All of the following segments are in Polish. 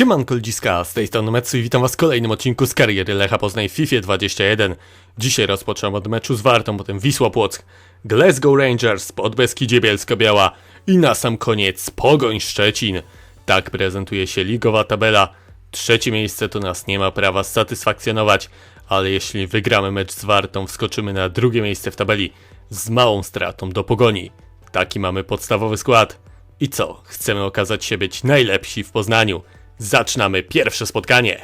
Siemanko ludziska, z tej strony Metsu i witam was w kolejnym odcinku z kariery Lecha Poznań w FIFA 21. Dzisiaj rozpoczynam od meczu z Wartą, potem Wisła Płock, Glasgow Rangers, Podbeskidzie Bielsko-Biała i na sam koniec Pogoń Szczecin. Tak prezentuje się ligowa tabela. Trzecie miejsce to nas nie ma prawa satysfakcjonować, ale jeśli wygramy mecz z Wartą, wskoczymy na drugie miejsce w tabeli z małą stratą do Pogoni. Taki mamy podstawowy skład. I co? Chcemy okazać się być najlepsi w Poznaniu. Zaczynamy pierwsze spotkanie.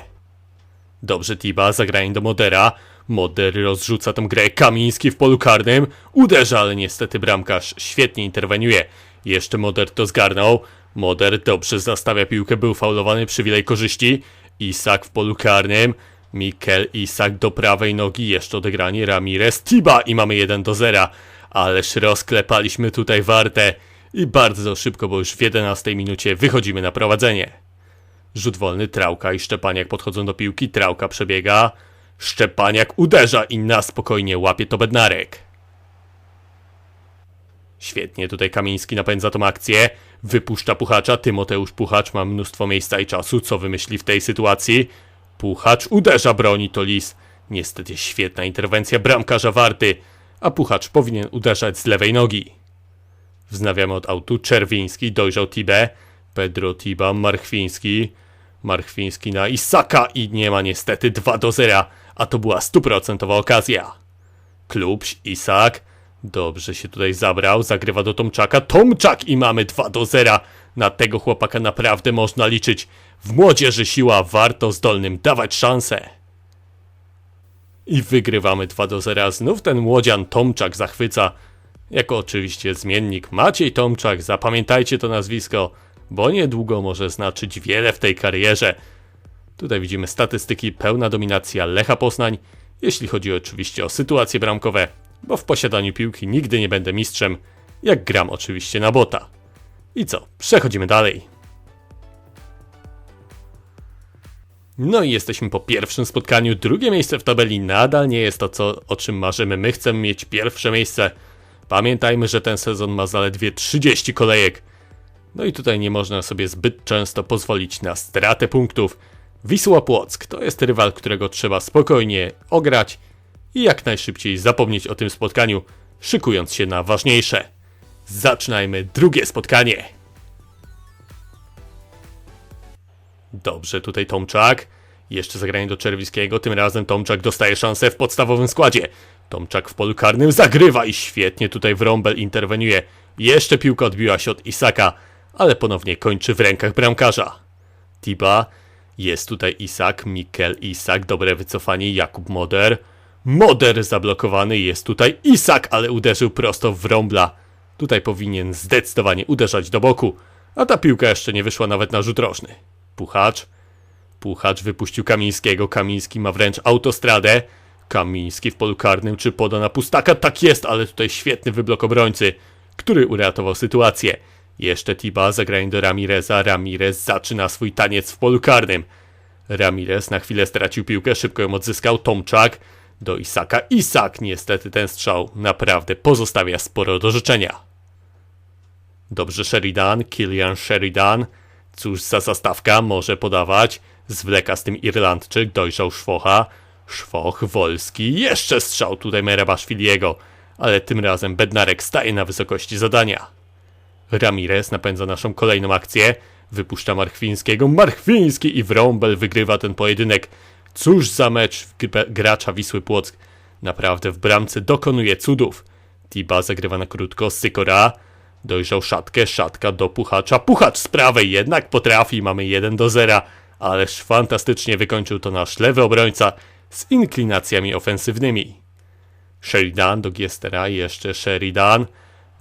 Dobrze Tiba, zagranie do Modera. Moder rozrzuca tą grę, Kamiński w polu karnym. Uderza, ale niestety bramkarz świetnie interweniuje. Jeszcze Moder to zgarnął. Moder dobrze zastawia piłkę, był faulowany, przywilej korzyści. Isak w polu karnym. Mikel Isak do prawej nogi, jeszcze odegranie Ramirez Tiba i mamy 1 do 0. Ależ rozklepaliśmy tutaj wartę. I bardzo szybko, bo już w 11 minucie wychodzimy na prowadzenie. Rzut wolny, Trałka i Szczepaniak podchodzą do piłki, Trałka przebiega, Szczepaniak uderza i na spokojnie łapie to Bednarek. Świetnie, tutaj Kamiński napędza tą akcję, wypuszcza Puchacza, Tymoteusz Puchacz ma mnóstwo miejsca i czasu, co wymyśli w tej sytuacji? Puchacz uderza, broni to Lis. Niestety świetna interwencja bramkarza Warty, a Puchacz powinien uderzać z lewej nogi. Wznawiamy od autu. Czerwiński dojrzał Tibę. Pedro Tiba, Marchwiński. Marchwiński na Isaka i nie ma niestety 2 do 0, a to była stuprocentowa okazja. Klubś, Isak. Dobrze się tutaj zabrał, zagrywa do Tomczaka. Tomczak i mamy 2 do 0. Na tego chłopaka naprawdę można liczyć. W młodzieży siła, warto zdolnym dawać szansę. I wygrywamy 2 do 0. Znów ten młodzian Tomczak zachwyca. Jako oczywiście zmiennik Maciej Tomczak, zapamiętajcie to nazwisko, bo niedługo może znaczyć wiele w tej karierze. Tutaj widzimy statystyki, pełna dominacja Lecha Poznań, jeśli chodzi oczywiście o sytuacje bramkowe, bo w posiadaniu piłki nigdy nie będę mistrzem, jak gram oczywiście na bota. I co, przechodzimy dalej. No i jesteśmy po pierwszym spotkaniu. Drugie miejsce w tabeli nadal nie jest to, co, o czym marzymy. My chcemy mieć pierwsze miejsce. Pamiętajmy, że ten sezon ma zaledwie 30 kolejek. No i tutaj nie można sobie zbyt często pozwolić na stratę punktów. Wisła Płock to jest rywal, którego trzeba spokojnie ograć i jak najszybciej zapomnieć o tym spotkaniu, szykując się na ważniejsze. Zaczynajmy drugie spotkanie. Dobrze, tutaj Tomczak. Jeszcze zagranie do Czerwiskiego. Tym razem Tomczak dostaje szansę w podstawowym składzie. Tomczak w polu karnym zagrywa i świetnie tutaj w rąbel interweniuje. Jeszcze piłka odbiła się od Isaka, ale ponownie kończy w rękach bramkarza. Tiba. Jest tutaj Isak, Mikel Isak, dobre wycofanie, Jakub Moder. Moder zablokowany, jest tutaj Isak, ale uderzył prosto w rąbla. Tutaj powinien zdecydowanie uderzać do boku, a ta piłka jeszcze nie wyszła nawet na rzut rożny. Puchacz. Puchacz wypuścił Kamińskiego. Kamiński ma wręcz autostradę. Kamiński w polu karnym, czy poda na pustaka? Tak jest, ale tutaj świetny wyblok obrońcy, który uratował sytuację. Jeszcze Tiba, zagranie do Ramireza. Ramirez zaczyna swój taniec w polu karnym. Ramirez na chwilę stracił piłkę, szybko ją odzyskał. Tomczak do Isaka. Isak niestety ten strzał naprawdę pozostawia sporo do życzenia. Dobrze Sheridan, Kilian Sheridan. Cóż za zastawka, może podawać. Zwleka z tym Irlandczyk, dojrzał Szwocha. Szwoch, Wolski, jeszcze strzał tutaj Merebaszwiliego, ale tym razem Bednarek staje na wysokości zadania. Ramirez napędza naszą kolejną akcję, wypuszcza Marchwińskiego, Marchwiński i Wrąbel wygrywa ten pojedynek. Cóż za mecz gracza Wisły Płock. Naprawdę w bramce dokonuje cudów. Tiba zagrywa na krótko, Sykora dojrzał szatkę, szatka do Puchacza, Puchacz z prawej jednak potrafi, mamy 1 do 0, ależ fantastycznie wykończył to nasz lewy obrońca, z inklinacjami ofensywnymi. Sheridan do Giestera, jeszcze Sheridan.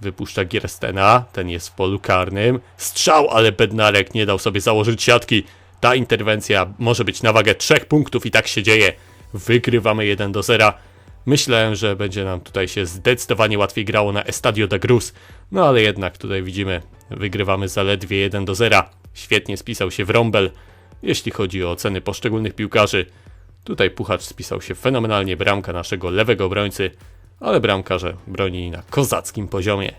Wypuszcza Gierstena, ten jest w polu karnym. Strzał, ale Bednarek nie dał sobie założyć siatki. Ta interwencja może być na wagę 3 punktów i tak się dzieje. Wygrywamy 1 do 0. Myślałem, że będzie nam tutaj się zdecydowanie łatwiej grało na Estadio da Cruz. No ale jednak tutaj widzimy, wygrywamy zaledwie 1 do 0. Świetnie spisał się w Rombel, jeśli chodzi o oceny poszczególnych piłkarzy. Tutaj Puchacz spisał się fenomenalnie bramka naszego lewego obrońcy, ale bramkarze broni na kozackim poziomie.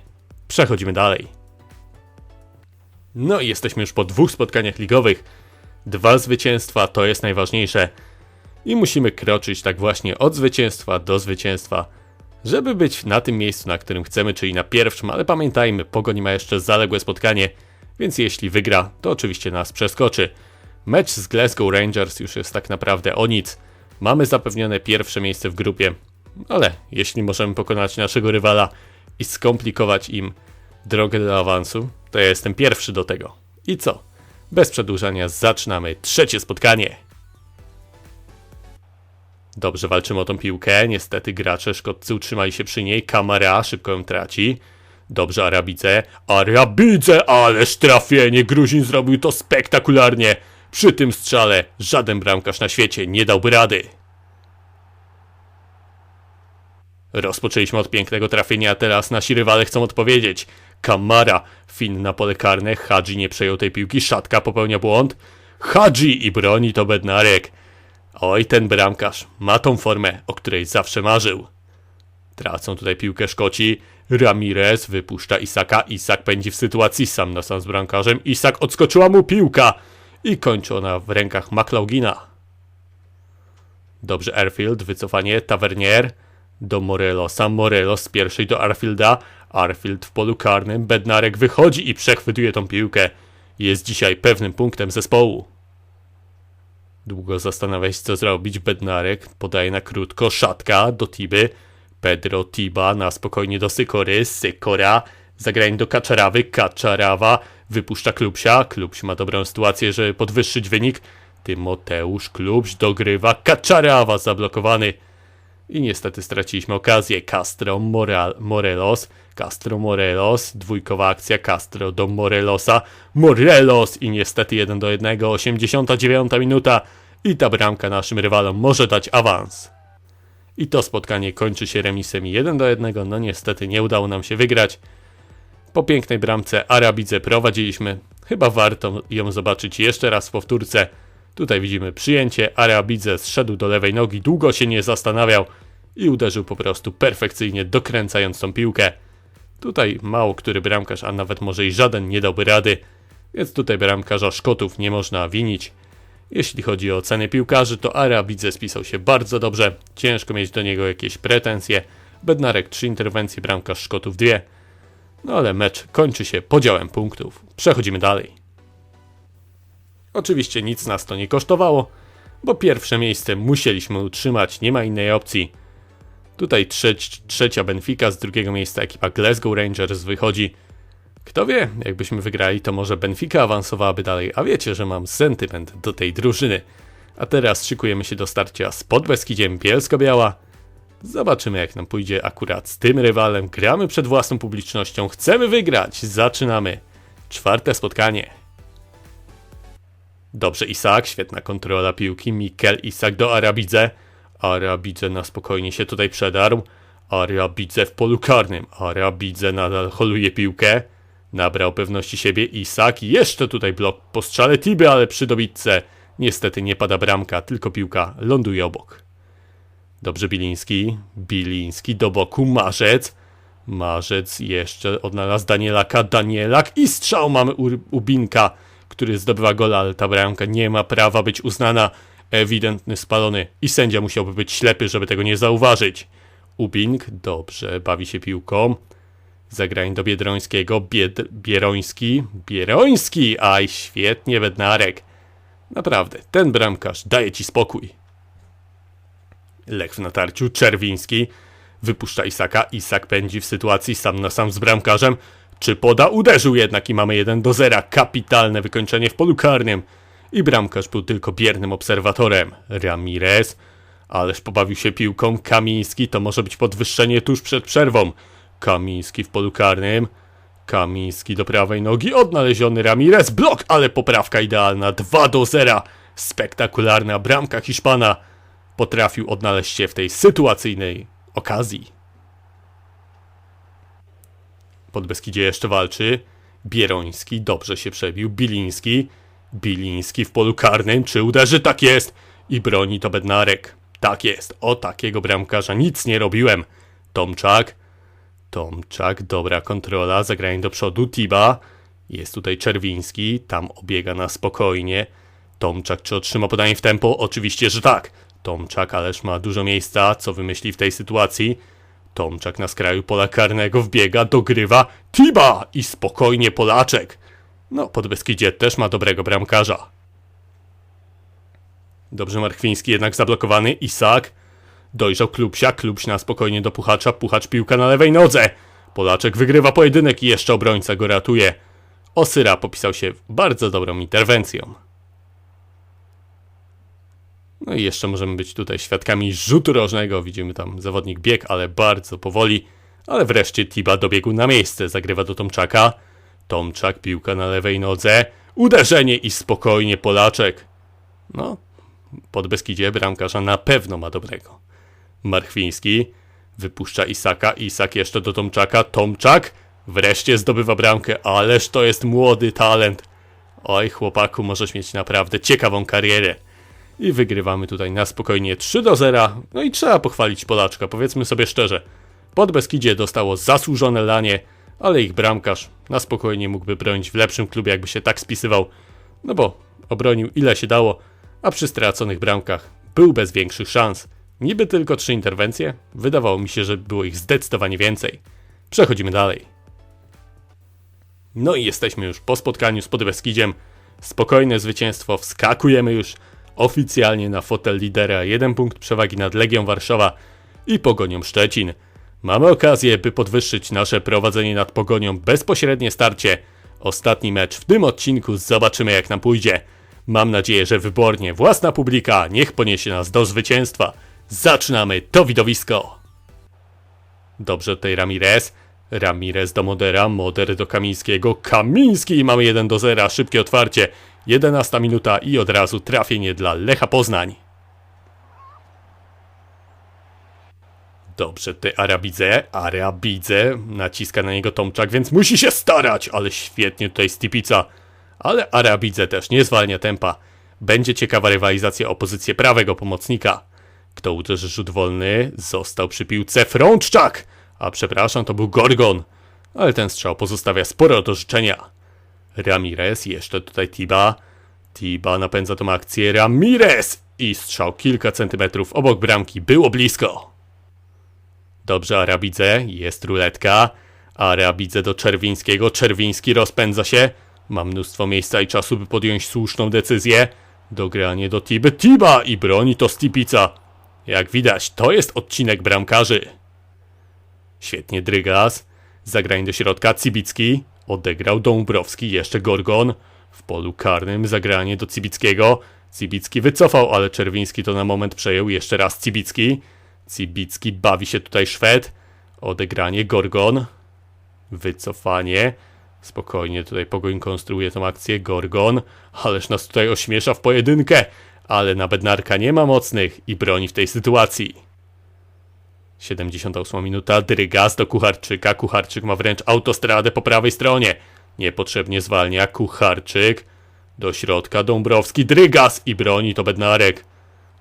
Przechodzimy dalej. No i jesteśmy już po dwóch spotkaniach ligowych. Dwa zwycięstwa to jest najważniejsze. I musimy kroczyć tak właśnie od zwycięstwa do zwycięstwa, żeby być na tym miejscu, na którym chcemy, czyli na pierwszym, ale pamiętajmy, Pogoń ma jeszcze zaległe spotkanie, więc jeśli wygra, to oczywiście nas przeskoczy. Mecz z Glasgow Rangers już jest tak naprawdę o nic. Mamy zapewnione pierwsze miejsce w grupie, ale jeśli możemy pokonać naszego rywala i skomplikować im drogę do awansu, to ja jestem pierwszy do tego. I co? Bez przedłużania zaczynamy trzecie spotkanie. Dobrze walczymy o tą piłkę. Niestety gracze szkodcy utrzymali się przy niej. Kamara szybko ją traci. Dobrze, Arabice. Arabice, ależ trafienie! Gruzin zrobił to spektakularnie. Przy tym strzale żaden bramkarz na świecie nie dałby rady. Rozpoczęliśmy od pięknego trafienia, a teraz nasi rywale chcą odpowiedzieć. Kamara, Fin na pole karne, Hadzi nie przejął tej piłki, Szatka popełnia błąd. Hadzi i broni to Bednarek. Oj, ten bramkarz ma tą formę, o której zawsze marzył. Tracą tutaj piłkę Szkoci. Ramirez wypuszcza Isaka. Isak pędzi w sytuacji sam na sam z bramkarzem. Isak odskoczyła mu piłka i kończy ona w rękach McLaugina. Dobrze, Airfield, wycofanie, Tavernier do Morelosa, Morelos z pierwszej do Arfielda, Arfield w polu karnym, Bednarek wychodzi i przechwytuje tą piłkę. Jest dzisiaj pewnym punktem zespołu. Długo zastanawiać co zrobić, Bednarek podaje na krótko, Szatka do Tiby, Pedro Tiba na spokojnie do Sykory, Sykora, zagranie do Kaczarawy, Kaczarawa wypuszcza Klubsia, Klubś ma dobrą sytuację, żeby podwyższyć wynik, Tymoteusz Klubś dogrywa, Kaczarawa zablokowany, i niestety straciliśmy okazję. Castro Moral, Morelos, Castro Morelos, dwójkowa akcja Castro do Morelosa, Morelos i niestety 1 do 1, 89 minuta i ta bramka naszym rywalom może dać awans. I to spotkanie kończy się remisem 1 do 1, no niestety nie udało nam się wygrać. Po pięknej bramce Arabidze prowadziliśmy, chyba warto ją zobaczyć jeszcze raz w powtórce. Tutaj widzimy przyjęcie, Arabidze zszedł do lewej nogi, długo się nie zastanawiał i uderzył po prostu perfekcyjnie, dokręcając tą piłkę. Tutaj mało który bramkarz, a nawet może i żaden nie dałby rady, więc tutaj bramkarza Szkotów nie można winić. Jeśli chodzi o oceny piłkarzy, to Arabidze spisał się bardzo dobrze, ciężko mieć do niego jakieś pretensje. Bednarek 3 interwencje, bramkarz Szkotów 2. No ale mecz kończy się podziałem punktów. Przechodzimy dalej. Oczywiście nic nas to nie kosztowało, bo pierwsze miejsce musieliśmy utrzymać, nie ma innej opcji. Tutaj trzeć, trzecia Benfica, z drugiego miejsca ekipa Glasgow Rangers wychodzi. Kto wie, jakbyśmy wygrali, to może Benfica awansowałaby dalej, a wiecie, że mam sentyment do tej drużyny. A teraz szykujemy się do starcia z Podbeskidziem Bielsko-Biała. Zobaczymy jak nam pójdzie akurat z tym rywalem. Gramy przed własną publicznością, chcemy wygrać, zaczynamy. Czwarte spotkanie. Dobrze, Isak, świetna kontrola piłki. Mikel Isak do Arabidze. Arabidze na spokojnie się tutaj przedarł. Arabidze w polu karnym. Arabidze nadal holuje piłkę. Nabrał pewności siebie Isak. Jeszcze tutaj blok po strzale Tiby, ale przy dobitce niestety nie pada bramka, tylko piłka ląduje obok. Dobrze Biliński. Biliński do boku. Marzec. Marzec jeszcze odnalazł Danielaka. Danielak i strzał mamy u Ubinka który zdobywa gola, ale ta bramka nie ma prawa być uznana ewidentny spalony i sędzia musiałby być ślepy, żeby tego nie zauważyć. Ubing dobrze bawi się piłką. Zagrań do Biedrońskiego. Bied Bieroński. Bieroński! Aj, świetnie, Bednarek. Naprawdę, ten bramkarz daje ci spokój. Lech w natarciu. Czerwiński. Wypuszcza Isaka. Isak pędzi w sytuacji sam na sam z bramkarzem. Czy poda? Uderzył jednak i mamy 1 do 0. Kapitalne wykończenie w polu karnym. I bramkarz był tylko biernym obserwatorem. Ramirez. Ależ pobawił się piłką. Kamiński to może być podwyższenie tuż przed przerwą. Kamiński w polu karnym. Kamiński do prawej nogi. Odnaleziony Ramirez. Blok, ale poprawka idealna. 2 do 0. Spektakularna bramka Hiszpana. Potrafił odnaleźć się w tej sytuacyjnej okazji. Podbeskidzie jeszcze walczy. Bieroński dobrze się przebił. Biliński. Biliński w polu karnym. Czy uderzy? Tak jest. I broni to Bednarek. Tak jest. O takiego bramkarza nic nie robiłem. Tomczak. Tomczak. Dobra kontrola. Zagranie do przodu. Tiba. Jest tutaj Czerwiński. Tam obiega na spokojnie. Tomczak czy otrzyma podanie w tempo? Oczywiście, że tak. Tomczak ależ ma dużo miejsca, co wymyśli w tej sytuacji. Tomczak na skraju pola karnego wbiega, dogrywa Tiba i spokojnie Polaczek. No, Podbeskidzie też ma dobrego bramkarza. Dobrze Marchwiński jednak zablokowany, Isak. Dojrzał Klubsia, Klubś na spokojnie do Puchacza, Puchacz piłka na lewej nodze. Polaczek wygrywa pojedynek i jeszcze obrońca go ratuje. Osyra popisał się bardzo dobrą interwencją. No i jeszcze możemy być tutaj świadkami rzutu rożnego. Widzimy tam zawodnik bieg, ale bardzo powoli. Ale wreszcie Tiba dobiegł na miejsce. Zagrywa do Tomczaka. Tomczak, piłka na lewej nodze. Uderzenie i spokojnie Polaczek. No, pod Beskidzie bramkarza na pewno ma dobrego. Marchwiński wypuszcza Isaka. Isak jeszcze do Tomczaka. Tomczak wreszcie zdobywa bramkę. Ależ to jest młody talent. Oj, chłopaku, możesz mieć naprawdę ciekawą karierę. I wygrywamy tutaj na spokojnie 3 do 0. No i trzeba pochwalić Polaczka, powiedzmy sobie szczerze. Pod Beskidzie dostało zasłużone lanie, ale ich bramkarz na spokojnie mógłby bronić w lepszym klubie, jakby się tak spisywał. No bo obronił ile się dało, a przy straconych bramkach był bez większych szans. Niby tylko trzy interwencje, wydawało mi się, że było ich zdecydowanie więcej. Przechodzimy dalej. No i jesteśmy już po spotkaniu z Podbeskidziem. Spokojne zwycięstwo, wskakujemy już oficjalnie na fotel lidera, jeden punkt przewagi nad Legią Warszawa i Pogonią Szczecin. Mamy okazję, by podwyższyć nasze prowadzenie nad Pogonią bezpośrednie starcie. Ostatni mecz w tym odcinku, zobaczymy jak nam pójdzie. Mam nadzieję, że wybornie własna publika niech poniesie nas do zwycięstwa. Zaczynamy to widowisko! Dobrze tutaj Ramirez. Ramirez do Modera, Moder do Kamińskiego, Kamiński mamy 1 do 0, szybkie otwarcie, 11 minuta i od razu trafienie dla Lecha Poznań. Dobrze, tutaj Arabidze, Arabidze, naciska na niego Tomczak, więc musi się starać, ale świetnie tutaj Stipica. Ale Arabidze też nie zwalnia tempa. Będzie ciekawa rywalizacja o pozycję prawego pomocnika. Kto uderzy rzut wolny, został przy piłce Frączczak! A przepraszam, to był Gorgon. Ale ten strzał pozostawia sporo do życzenia. Ramirez, jeszcze tutaj Tiba. Tiba napędza tą akcję. Ramirez! I strzał kilka centymetrów obok bramki. Było blisko. Dobrze, Arabidze. Jest ruletka. Arabidze do Czerwińskiego. Czerwiński rozpędza się. Ma mnóstwo miejsca i czasu, by podjąć słuszną decyzję. Dogranie do Tiby. Tiba! I broni to Stipica. Jak widać, to jest odcinek bramkarzy. Świetnie Drygas. Zagranie do środka Cibicki. Odegrał Dąbrowski, jeszcze Gorgon. W polu karnym zagranie do Cibickiego. Cibicki wycofał, ale Czerwiński to na moment przejął. Jeszcze raz Cibicki. Cibicki bawi się tutaj Szwed. Odegranie Gorgon. Wycofanie. Spokojnie tutaj Pogoń konstruuje tą akcję. Gorgon. Ależ nas tutaj ośmiesza w pojedynkę. Ale na Bednarka nie ma mocnych i broni w tej sytuacji. 78 minuta, Drygas do Kucharczyka, Kucharczyk ma wręcz autostradę po prawej stronie. Niepotrzebnie zwalnia Kucharczyk. Do środka Dąbrowski, Drygas i broni to Bednarek.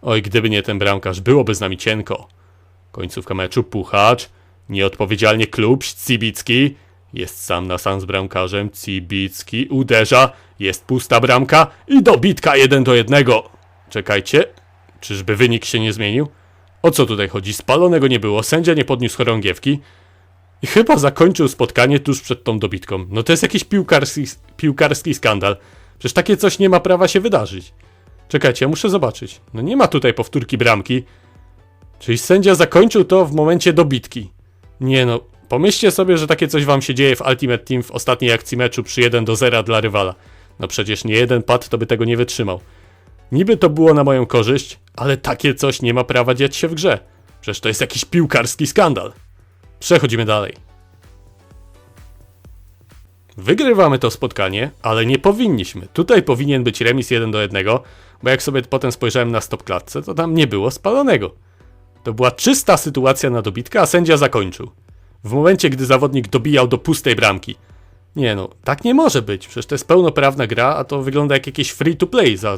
Oj, gdyby nie ten bramkarz, byłoby z nami cienko. Końcówka meczu, Puchacz. Nieodpowiedzialnie klub, Cibicki. Jest sam na sam z bramkarzem, Cibicki uderza. Jest pusta bramka i dobitka 1 do 1. Czekajcie, czyżby wynik się nie zmienił? O co tutaj chodzi? Spalonego nie było, sędzia nie podniósł chorągiewki i chyba zakończył spotkanie tuż przed tą dobitką. No to jest jakiś piłkarski, piłkarski skandal. Przecież takie coś nie ma prawa się wydarzyć. Czekajcie, ja muszę zobaczyć. No nie ma tutaj powtórki bramki. Czyli sędzia zakończył to w momencie dobitki. Nie no, pomyślcie sobie, że takie coś wam się dzieje w Ultimate Team w ostatniej akcji meczu przy 1 do 0 dla rywala. No przecież nie jeden pad to by tego nie wytrzymał. Niby to było na moją korzyść, ale takie coś nie ma prawa dziać się w grze. Przecież to jest jakiś piłkarski skandal. Przechodzimy dalej. Wygrywamy to spotkanie, ale nie powinniśmy. Tutaj powinien być remis 1 do 1, bo jak sobie potem spojrzałem na stopklatce, to tam nie było spalonego. To była czysta sytuacja na dobitkę, a sędzia zakończył. W momencie, gdy zawodnik dobijał do pustej bramki. Nie no, tak nie może być. Przecież to jest pełnoprawna gra, a to wygląda jak jakieś free to play za,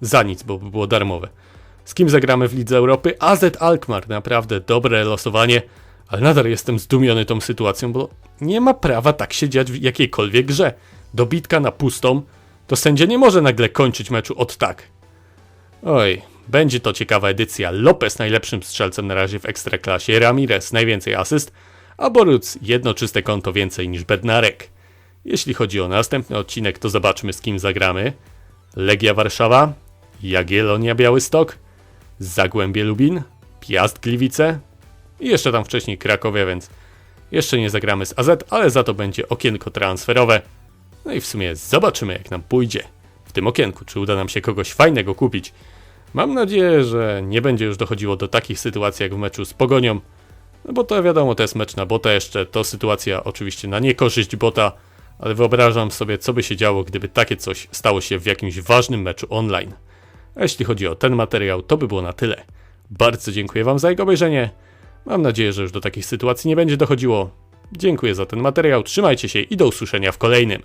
za nic, bo by było darmowe. Z kim zagramy w Lidze Europy? AZ Alkmaar, naprawdę dobre losowanie, ale nadal jestem zdumiony tą sytuacją, bo nie ma prawa tak się dziać w jakiejkolwiek grze. Dobitka na pustą, to sędzia nie może nagle kończyć meczu od tak. Oj, będzie to ciekawa edycja. Lopez najlepszym strzelcem na razie w Ekstraklasie, Ramirez najwięcej asyst, a Boruc jedno czyste konto więcej niż Bednarek. Jeśli chodzi o następny odcinek, to zobaczmy z kim zagramy. Legia Warszawa, Jagiellonia Białystok, Zagłębie Lubin, Piast Gliwice i jeszcze tam wcześniej Krakowie, więc jeszcze nie zagramy z AZ, ale za to będzie okienko transferowe. No i w sumie zobaczymy jak nam pójdzie w tym okienku, czy uda nam się kogoś fajnego kupić. Mam nadzieję, że nie będzie już dochodziło do takich sytuacji jak w meczu z Pogonią, no bo to wiadomo, to jest mecz na bota jeszcze, to sytuacja oczywiście na niekorzyść bota, ale wyobrażam sobie, co by się działo, gdyby takie coś stało się w jakimś ważnym meczu online. A jeśli chodzi o ten materiał, to by było na tyle. Bardzo dziękuję Wam za jego obejrzenie. Mam nadzieję, że już do takich sytuacji nie będzie dochodziło. Dziękuję za ten materiał, trzymajcie się i do usłyszenia w kolejnym.